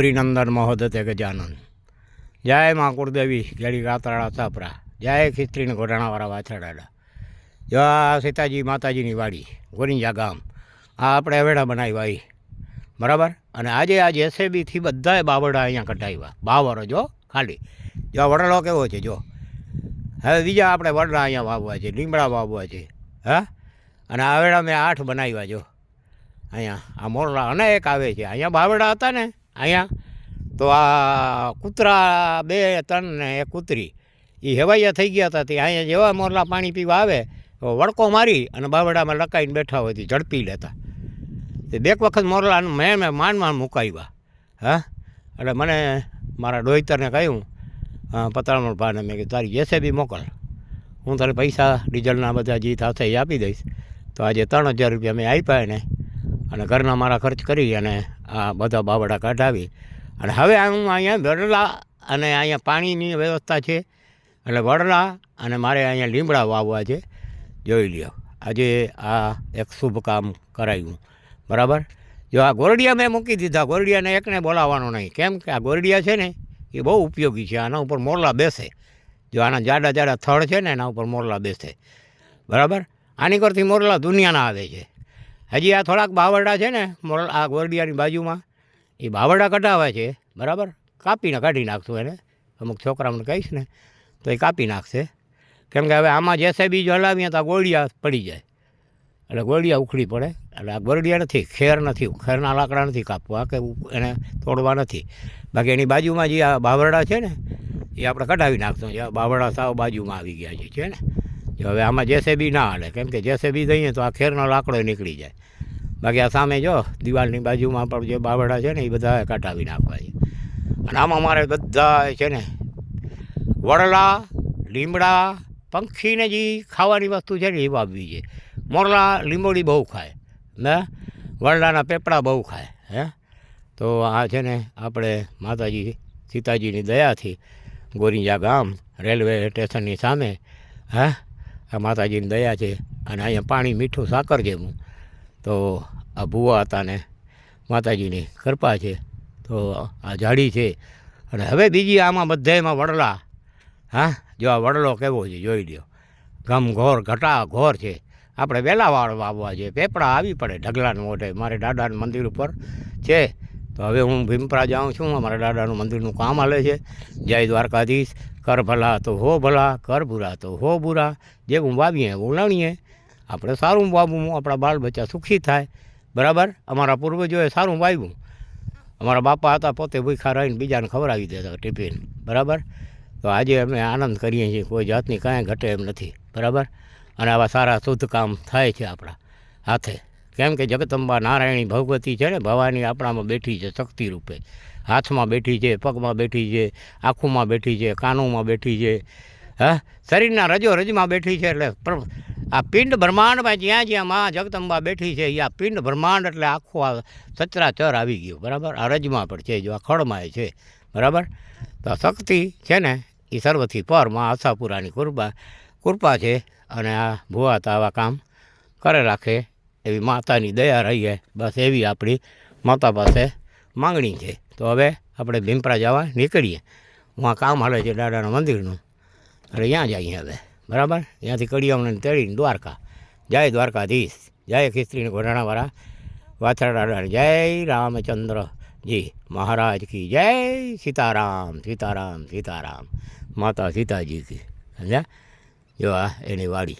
હરિનંદન મહોદતે ગજાનન. જય મા કુળદેવી ગેડી રાતરાળા સાપરા જય ખિસ્ત્રીને ઘોડાણાવાળા વાછરડાડા. જય સીતાજી માતાજીની વાડી, ગોરિંજા ગામ. આ આપણે અવેડા બનાવ્યા એ બરાબર? અને આજે આ જેસેબીથી બધાએ બાવડા અહીંયા કઢાવ્યા. બાવરો જો, ખાલી. જો વડલો કેવો છે, જો. હવે બીજા આપણે વડલા અહીંયા વાવવા છે, લીમડા વાવવા છે. હા? અને અવેડા મેં આઠ બનાવ્યા, જો. અહીંયા, આ મોરલા અનેક આવે છે. અહીંયા બાવડા હતા ને અહીંયા? તો આ કૂતરા બે, ત્રણ ને એક કૂતરી. એ હેવાઈયા થઈ ગયા હતા તે અહીંયા જેવા મોરલા પાણી પીવા આવે વડકો મારી અને બાવડામાં લકાઈને બેઠા હોય તે, ઝડપી લેતા. તે બેક વખત મોરલા મેં મેં માંડ માંડ મુકાવ્યા. હા? એટલે મને મારા ડોઈતરને કહ્યું પતરામણ ભાને. મેં કીધું, તારી જેસેબી મોકલ. હું તને પૈસા, ડીઝલના બધા જે થશે એ આપી દઈશ. તો આજે ત્રણ હજાર રૂપિયા મેં આપ્યા એને અને ઘરના મારા ખર્ચ કરી અને બધા બાવડા કાઢાવી. અને હવે હું અહીંયા વડલા અને અહીંયા પાણીની વ્યવસ્થા છે. એટલે વડલા અને મારે અહીંયા લીમડા વાવવા છે. જોઈ લ્યો, આજે આ એક શુભ કામ કરાવ્યું બરાબર? જો આ ગોરડિયા મેં મૂકી દીધા, ગોરડિયાને એકને બોલાવવાનો નહીં. કેમ કે આ ગોરડિયા છે ને, એ બહુ ઉપયોગી છે. આના ઉપર મોરલા બેસે. જો આના જાડા જાડા થડ છે ને, એના ઉપર મોરલા બેસે. બરાબર? આની કરતી મોરલા દુનિયાના આવે છે. હજી આ થોડાક બાવરડા છે ને મોર આ ગોરડિયાની બાજુમાં, એ બાવરડા કઢાવે છે, બરાબર? કાપીને કાઢી નાખશું એને. અમુક છોકરાઓને કહીશ ને, તો એ કાપી નાખશે. કેમ કે હવે આમાં જેસે બીજ હલાવીએ તો આ ગોળિયા પડી જાય. એટલે ગોળિયા ઉખડી પડે. એટલે આ ગોરડિયા નથી, ખેર નથી, ખેરના લાકડા નથી કાપવા કે એને તોડવા નથી. બાકી એની બાજુમાં જે આ બાવરડા છે ને, એ આપણે કઢાવી નાખશું. બાવરડા સાવ બાજુમાં આવી ગયા છે ને? જો હવે આમાં જેસેબી ના હાલે. કેમ કે જેસેબી દઈએ તો આ ખેરનો લાકડો નીકળી જાય. બાકી આ સામે જો દિવાલની બાજુમાં પણ જે બાવડા છે ને, એ બધા કાઢાવી નાખવા છે. અને આમાં મારે બધા છે ને, વડલા, લીમડા, પંખીને જે ખાવાની વસ્તુ છે ને, એ વાવવી છે. મોરલા લીંબોડી બહુ ખાય. ને વડલાના પેપડા બહુ ખાય. હે? તો આ છે ને આપણે માતાજી, સીતાજીની દયાથી ગોરિંજા ગામ રેલવે સ્ટેશનની સામે, હે? આ માતાજીની દયા છે અને અહીંયા પાણી મીઠું સાકર જેવું. તો આ ભૂવા હતા ને માતાજીની કૃપા છે. તો આ જાડી છે. અને હવે બીજી આમાં બધામાં વડલા. હા, જો આ વડલો કેવો છે, જોઈ લ્યો. ગમ ઘોર, ઘટા ઘોર છે. આપણે વહેલા વાળ વાવવા છે પેપડા આવી પડે ઢગલાનું મોઢે. મારે દાદાના મંદિર ઉપર છે. તો હવે હું ભીમપરા જાઉં છું, અમારા દાદાનું મંદિરનું કામ હાલે છે. જય દ્વારકાધીશ, કર ભલા તો હો ભલા, કર બુરા તો હો બુરા. જેવું વાવીએ એવું લણીએ આપણે સારું વાવવું આપણા બાળ બચ્ચા સુખી થાય. બરાબર? અમારા પૂર્વજોએ સારું વાવ્યું અમારા બાપા હતા, પોતે ભૂખા રહીને બીજાને ખવડાવી દેતા ટિફિન. બરાબર? તો આજે અમે આનંદ કરીએ છીએ, કોઈ જાતની કાંઈ ઘટે એમ નથી. બરાબર? અને આવા સારા શુદ્ધ કામ થાય છે આપણા હાથે. કેમ કે જગતંબા નારાયણી ભગવતી છે ને, ભવાની આપણામાં બેઠી છે શક્તિ રૂપે. હાથમાં બેઠી છે, પગમાં બેઠી છે, આંખોમાં બેઠી છે, કાનોમાં બેઠી છે. હા? શરીરના રજો રજમાં બેઠી છે એટલે આ પિંડ બ્રહ્માંડમાં જ્યાં જ્યાં મા જગદંબા બેઠી છે એ આ પિંડ બ્રહ્માંડ એટલે આખું આ સચરાચર આવી ગયું. બરાબર? આ રજમાં પણ છે, જો આ ખડમાં છે. બરાબર? તો આ શક્તિ છે ને એ સર્વથી પર મા આશાપુરાની કૃપા કૃપા છે અને આ ભુવાતા આવા કામ કરે રાખે. એવી માતાની દયા રહીએ. બસ એવી આપણી માતા પાસે માંગણી છે. તો હવે આપણે ભીમપરા જવા નીકળીએ. હું કામ હાલે છે દાદાના મંદિરનું. એટલે ત્યાં જઈએ હવે? બરાબર? ત્યાંથી કડિયામને તેડીને દ્વારકા. જય દ્વારકાધીશ. જય ખિસ્ત્રીને ઘોડાણાવાળા. વાછરા દાદાને જય રામચંદ્રજી મહારાજ કી જય સીતારામ સીતારામ સીતારામ. માતા સીતાજી કી. સમજ્યા? જો આ એની વાડી.